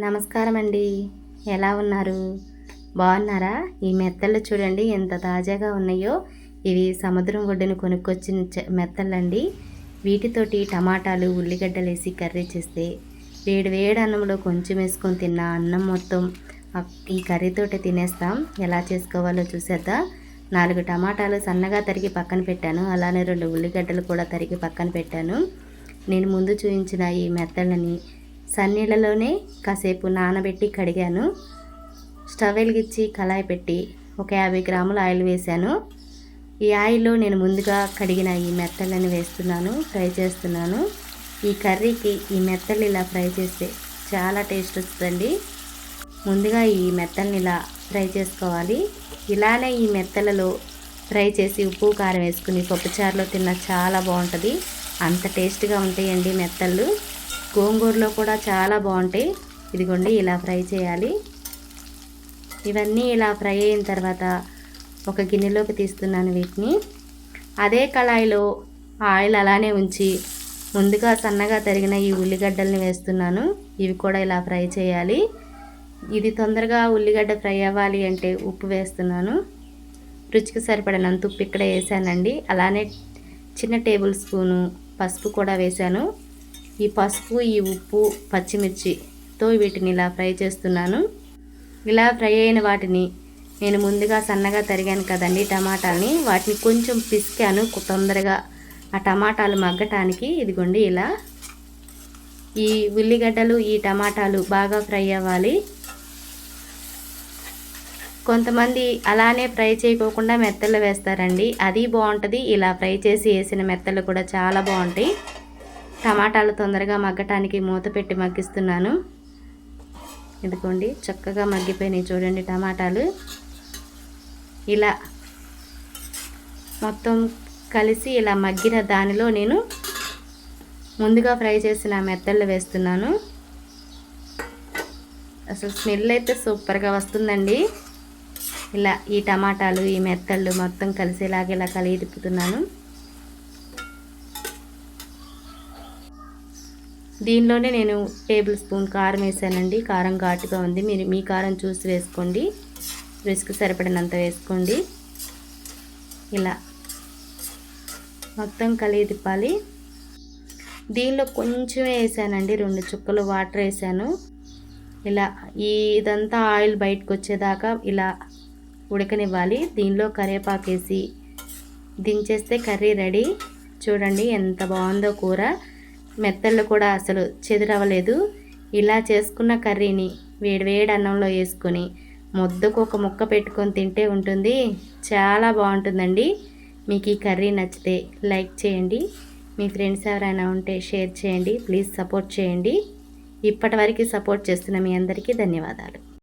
నమస్కారం అండి ఎలా ఉన్నారు? బాగున్నారా? ఈ మెత్తళ్ళు చూడండి ఎంత తాజాగా ఉన్నాయో. ఇవి సముద్రం ఒడ్డున కొనుక్కొచ్చిన చె- మెత్తళ్ళండి. వీటితోటి టమాటాలు ఉల్లిగడ్డలు వేసి కర్రీ చేస్తే వేడి వేడి అన్నంలో కొంచెం వేసుకొని తిన్న అన్నం మొత్తం ఈ కర్రీతోటి తినేస్తాం. ఎలా చేసుకోవాలో చూసేద్దా? నాలుగు టమాటాలు సన్నగా తరిగి పక్కన పెట్టాను. అలానే రెండు ఉల్లిగడ్డలు కూడా తరిగి పక్కన పెట్టాను. నేను ముందు చూపించిన ఈ మెత్తళ్ళని సన్నీళ్ళలోనే కాసేపు నానబెట్టి కడిగాను. స్టవ్ వెలిగించి కళాయి పెట్టి ఒక యాభై గ్రాముల ఆయిల్ వేశాను. ఈ ఆయిల్లో నేను ముందుగా కడిగిన ఈ మెత్తలని వేస్తున్నాను ఫ్రై చేస్తున్నాను. ఈ కర్రీకి ఈ మెత్తలు ఇలా ఫ్రై చేస్తే చాలా టేస్ట్ వస్తుందండి. ముందుగా ఈ మెత్తల్ని ఇలా ఫ్రై చేసుకోవాలి. ఇలానే ఈ మెత్తలలో ఫ్రై చేసి ఉప్పు కారం వేసుకుని పప్పుచారులో తిన్న చాలా బాగుంటుంది. అంత టేస్ట్గా ఉంటాయండి మెత్తళ్ళు. గోంగూరలో కూడా చాలా బాగుంటాయి. ఇదిగోండి ఇలా ఫ్రై చేయాలి. ఇవన్నీ ఇలా ఫ్రై అయిన తర్వాత ఒక గిన్నెలోకి తీస్తున్నాను వీటిని. అదే కళాయిలో ఆయిల్ అలానే ఉంచి ముందుగా సన్నగా తరిగిన ఈ ఉల్లిగడ్డల్ని వేస్తున్నాను. ఇవి కూడా ఇలా ఫ్రై చేయాలి. ఇది తొందరగా ఉల్లిగడ్డ ఫ్రై అవ్వాలి అంటే ఉప్పు వేస్తున్నాను. రుచికి సరిపడినంత ఉప్పు ఇక్కడ వేసానండి. అలానే చిన్న టేబుల్ స్పూను పసుపు కూడా వేశాను ఈ పసుపు ఈ ఉప్పు పచ్చిమిర్చితో వీటిని ఇలా ఫ్రై చేస్తున్నాను. ఇలా ఫ్రై అయిన వాటిని నేను ముందుగా సన్నగా తరిగాను కదండి టమాటాలని. వాటిని కొంచెం పిసికాను తొందరగా ఆ టమాటాలు మగ్గటానికి ఇదిగోండి ఇలా. ఈ ఉల్లిగడ్డలు ఈ టమాటాలు బాగా ఫ్రై అవ్వాలి. కొంతమంది అలానే ఫ్రై చేయకోకుండా మెత్తలు వేస్తారండి. అది బాగుంటుంది. ఇలా ఫ్రై చేసి వేసిన మెత్తలు కూడా చాలా బాగుంటాయి. టమాటాలు తొందరగా మగ్గటానికి మూత పెట్టి మగ్గిస్తున్నాను. ఇదిగోండి చక్కగా మగ్గిపోయినాయి చూడండి టమాటాలు. ఇలా మొత్తం కలిసి ఇలా మగ్గిన దానిలో నేను ముందుగా ఫ్రై చేసిన మెత్తళ్ళు వేస్తున్నాను. అసలు స్మెల్ అయితే సూపర్గా వస్తుందండి. ఇలా ఈ టమాటాలు ఈ మెత్తళ్ళు మొత్తం కలిసేలాగా ఇలా కలిగి తిప్పుతున్నాను. దీనిలోనే నేను టేబుల్ స్పూన్ కారం వేసానండి. కారం ఘాటుగా ఉంది. మీరు మీ కారం చూసి వేసుకోండి. రుచికి సరిపడినంత వేసుకోండి. ఇలా మొత్తం కలిగి తిప్పాలి. దీనిలో కొంచెం వేసానండి. రెండు చుక్కలు వాటర్ వేసాను. ఇలా ఈ ఇదంతా ఆయిల్ బయటకు వచ్చేదాకా ఇలా ఉడకనివ్వాలి. దీనిలో కరివేపాకు వేసి దించేస్తే కర్రీ రెడీ. చూడండి ఎంత బాగుందో కూర. మెత్తళ్ళు కూడా అసలు చెదిరవ్వలేదు ఇలా చేసుకున్న కర్రీని వేడివేడి అన్నంలో వేసుకొని ముద్దకు ఒక ముక్క పెట్టుకొని తింటే ఉంటుంది. చాలా బాగుంటుందండి. మీకు ఈ కర్రీ నచ్చితే లైక్ చేయండి. మీ ఫ్రెండ్స్ ఎవరైనా ఉంటే షేర్ చేయండి. ప్లీజ్ సపోర్ట్ చేయండి. ఇప్పటివరకు సపోర్ట్ చేస్తున్న మీ అందరికీ ధన్యవాదాలు.